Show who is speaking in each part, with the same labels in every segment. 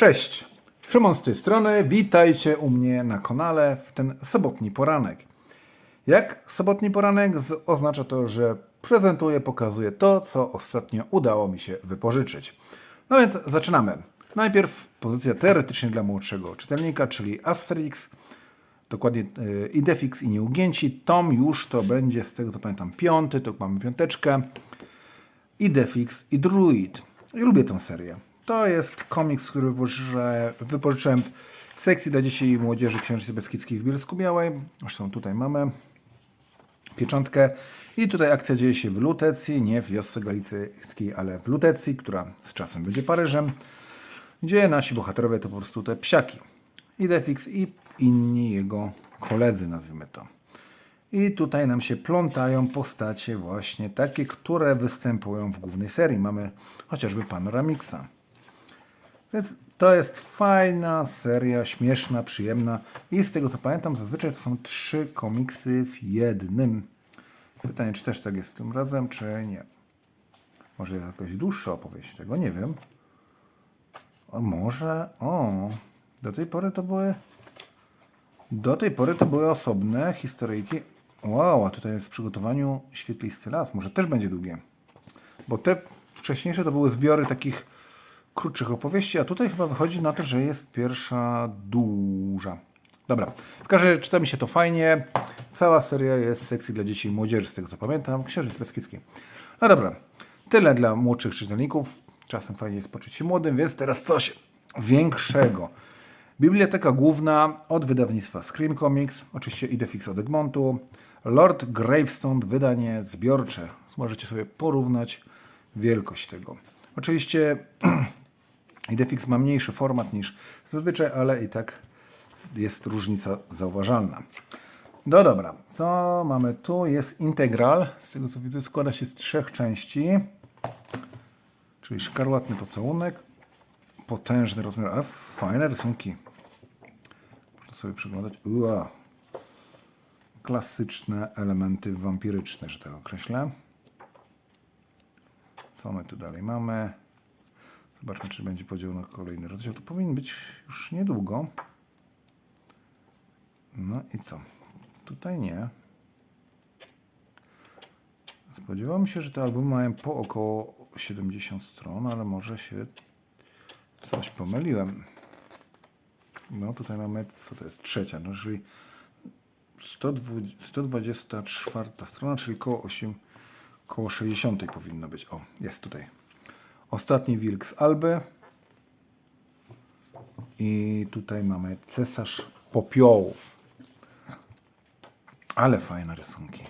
Speaker 1: Cześć, Szymon z tej strony. Witajcie u mnie na kanale w ten sobotni poranek. Jak sobotni poranek oznacza to, że prezentuję, pokazuję to, co ostatnio udało mi się wypożyczyć. No więc zaczynamy. Najpierw pozycja teoretycznie dla młodszego czytelnika, czyli Asterix, dokładnie y, Idefix i Nieugięci. Tom już to będzie, z tego co pamiętam, piąty, to mamy piąteczkę. Idefix i Druid. I lubię tę serię. To jest komiks, który wypożyczyłem w sekcji dla dzieci i młodzieży Księżycy Beskidzkich w Bielsku Białej. Zresztą tutaj mamy pieczątkę. I tutaj akcja dzieje się w Lutecji, nie w wiosce galicyjskiej, ale w Lutecji, która z czasem będzie Paryżem, gdzie nasi bohaterowie to po prostu te psiaki. Idefix i inni jego koledzy, nazwijmy to. I tutaj nam się plątają postacie właśnie takie, które występują w głównej serii. Mamy chociażby Panoramixa. Więc to jest fajna seria, śmieszna, przyjemna. I z tego co pamiętam, zazwyczaj to są trzy komiksy w jednym. Pytanie, czy też tak jest tym razem, czy nie. Może jest jakaś dłuższa opowieść, tego nie wiem. A może, o, do tej pory to były do tej pory to były osobne historyjki. Wow, a tutaj jest w przygotowaniu świetlisty las. Może też będzie długie. Bo te wcześniejsze to były zbiory takich krótszych opowieści, a tutaj chyba wychodzi na to, że jest pierwsza duża. Dobra, w każdym razie czyta mi się to fajnie. Cała seria jest sekcji dla dzieci i młodzieży, z tego co pamiętam. Księżyc Beskidzki. No dobra, tyle dla młodszych czytelników. Czasem fajnie jest poczuć się młodym, więc teraz coś większego. Biblioteka główna od wydawnictwa Scream Comics, oczywiście Idefix od Egmontu, Lord Gravestone, wydanie zbiorcze. Możecie sobie porównać wielkość tego. Oczywiście Idefix ma mniejszy format niż zazwyczaj, ale i tak jest różnica zauważalna. No dobra, co mamy tu? Jest integral, z tego co widzę składa się z trzech części, czyli szkarłatny pocałunek, potężny rozmiar, ale fajne rysunki. Można sobie przyglądać. Ua. Klasyczne elementy wampiryczne, że tak określę. Co my tu dalej mamy? Zobaczmy, czy będzie podział na kolejny rozdział. To powinien być już niedługo. No i co? Tutaj nie. Spodziewałem się, że te albumy mają po około 70 stron, ale może się coś pomyliłem. No tutaj mamy, co to jest, trzecia, no czyli 120, 124 strona, czyli koło 8, koło 60 powinno być. O, jest tutaj. Ostatni wilk z Alby. I tutaj mamy cesarz popiołów. Ale fajne rysunki.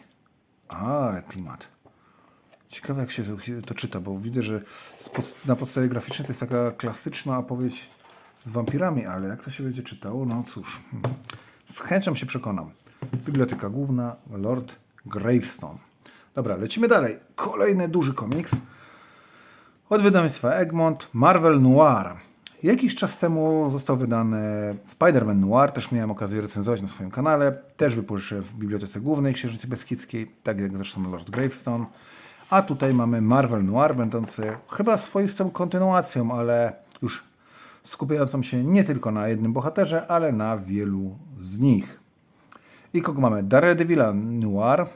Speaker 1: Ale klimat. Ciekawe jak się to, czyta, bo widzę, że na podstawie graficznej to jest taka klasyczna opowieść z wampirami, ale jak to się będzie czytało, no cóż. Z chęcią się przekonam. Biblioteka główna, Lord Gravestone. Dobra, lecimy dalej. Kolejny duży komiks od wydawnictwa Egmont, Marvel Noir. Jakiś czas temu został wydany Spider-Man Noir, też miałem okazję recenzować na swoim kanale, też wypożyczę w Bibliotece Głównej Księżycy Beskidzkiej, tak jak zresztą Lord Gravestone. A tutaj mamy Marvel Noir, będący chyba swoistą kontynuacją, ale już skupiającą się nie tylko na jednym bohaterze, ale na wielu z nich. I kogo mamy? Daredevila Noir,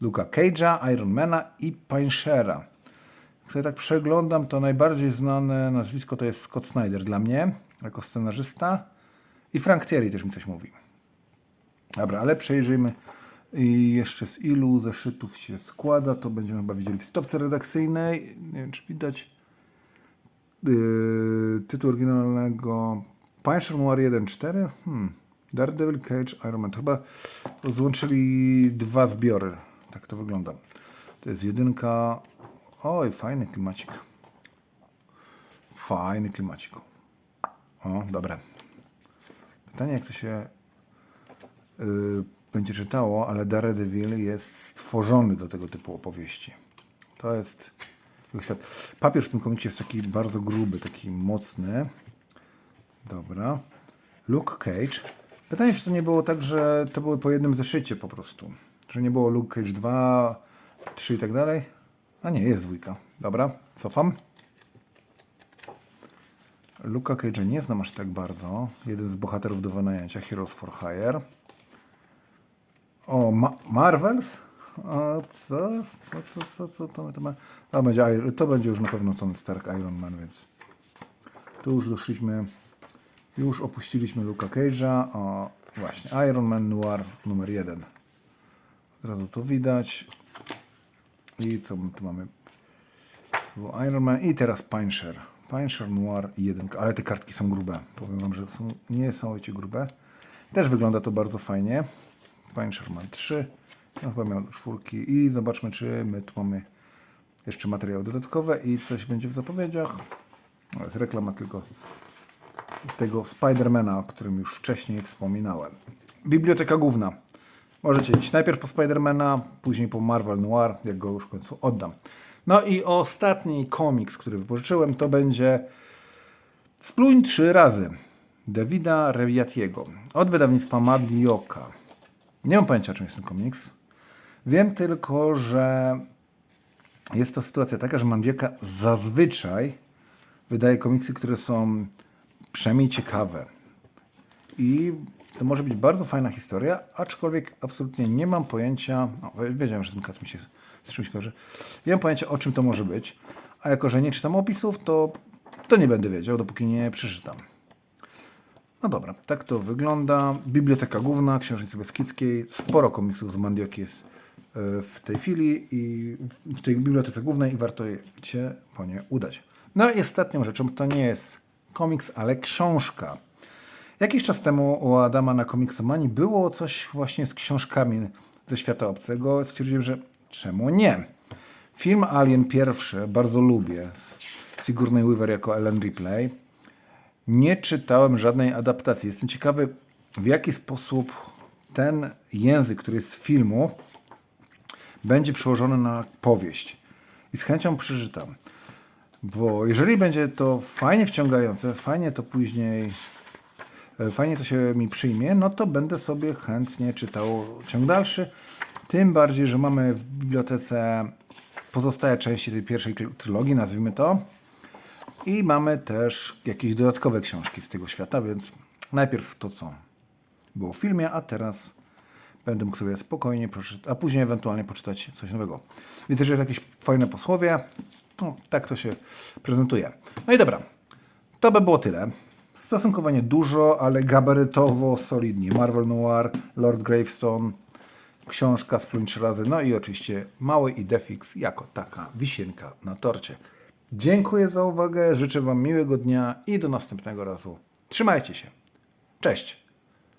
Speaker 1: Luka Cage'a, Ironmana i Punchera. Jak sobie tak przeglądam, to najbardziej znane nazwisko to jest Scott Snyder dla mnie, jako scenarzysta. I Frank Thierry też mi coś mówi. Dobra, ale przejrzyjmy i jeszcze z ilu zeszytów się składa. To będziemy chyba widzieli w stopce redakcyjnej. Nie wiem, czy widać. Yy, tytuł oryginalnego Punisher Noir 1.4. Hmm. Daredevil, Cage, Iron Man. Chyba złączyli dwa zbiory. Tak to wygląda. To jest jedynka. Oj, fajny klimacik. Fajny klimacik. O, dobre. Pytanie, jak to się yy, będzie czytało, ale Daredevil jest stworzony do tego typu opowieści. To jest. Papier w tym komiksie jest taki bardzo gruby, taki mocny. Dobra. Luke Cage. Pytanie, czy to nie było tak, że to były po jednym zeszycie po prostu. Że nie było Luke Cage 2, 3 i tak dalej. A nie, jest dwójka. Dobra, cofam. Luka Cage'a nie znam aż tak bardzo. Jeden z bohaterów do wynajęcia, Heroes for Hire. O, Ma Marvels? O, co? Co, co, co, co to, to ma? To będzie, to będzie już na pewno Tony Stark, Iron Man, więc tu już doszliśmy, już opuściliśmy Luka Cage'a. O, właśnie, Iron Man Noir numer jeden. Od razu to widać. I co my tu mamy? Iron Man i teraz Punisher. Punisher Noir 1, ale te kartki są grube. Powiem Wam, że są niesamowicie grube. Też wygląda to bardzo fajnie. Punisher ma 3. Ja chyba miał czwórki. I zobaczmy, czy my tu mamy jeszcze materiały dodatkowe i coś będzie w zapowiedziach. Jest reklama tylko tego Spidermana, o którym już wcześniej wspominałem. Biblioteka główna. Możecie iść najpierw po Spidermana, później po Marvel Noir, jak go już w końcu oddam. No i ostatni komiks, który wypożyczyłem, to będzie Spluń trzy razy Davida Reviatiego od wydawnictwa Madioka. Nie mam pojęcia, czym jest ten komiks. Wiem tylko, że jest to sytuacja taka, że Mandioka zazwyczaj wydaje komiksy, które są przynajmniej ciekawe. I to może być bardzo fajna historia, aczkolwiek absolutnie nie mam pojęcia. O, wiedziałem, że ten kat mi się z czymś kojarzy. Nie mam pojęcia, o czym to może być. A jako, że nie czytam opisów, to, to nie będę wiedział, dopóki nie przeczytam. No dobra, tak to wygląda. Biblioteka główna Księżnicy Beskidzkiej. Sporo komiksów z Mandioki jest e, w tej chwili i w tej bibliotece głównej i warto się po nie udać. No i ostatnią rzeczą to nie jest komiks, ale książka. Jakiś czas temu u Adama na Komiksomanii było coś właśnie z książkami ze świata obcego. Stwierdziłem, że czemu nie? Film Alien pierwszy bardzo lubię. z Sigourney Weaver jako Ellen Ripley. Nie czytałem żadnej adaptacji. Jestem ciekawy, w jaki sposób ten język, który jest z filmu, będzie przełożony na powieść. I z chęcią przeczytam. Bo jeżeli będzie to fajnie wciągające, fajnie to później, fajnie to się mi przyjmie, no to będę sobie chętnie czytał ciąg dalszy. Tym bardziej, że mamy w bibliotece pozostałe części tej pierwszej try- trylogii, nazwijmy to. I mamy też jakieś dodatkowe książki z tego świata, więc najpierw to, co było w filmie, a teraz będę mógł sobie spokojnie przeczytać, a później ewentualnie poczytać coś nowego. Więc jeżeli jest jakieś fajne posłowie, no, tak to się prezentuje. No i dobra, to by było tyle. Stosunkowo nie dużo, ale gabarytowo solidnie. Marvel Noir, Lord Gravestone, książka z trzy razy, no i oczywiście mały Idefix jako taka wisienka na torcie. Dziękuję za uwagę, życzę Wam miłego dnia i do następnego razu. Trzymajcie się. Cześć!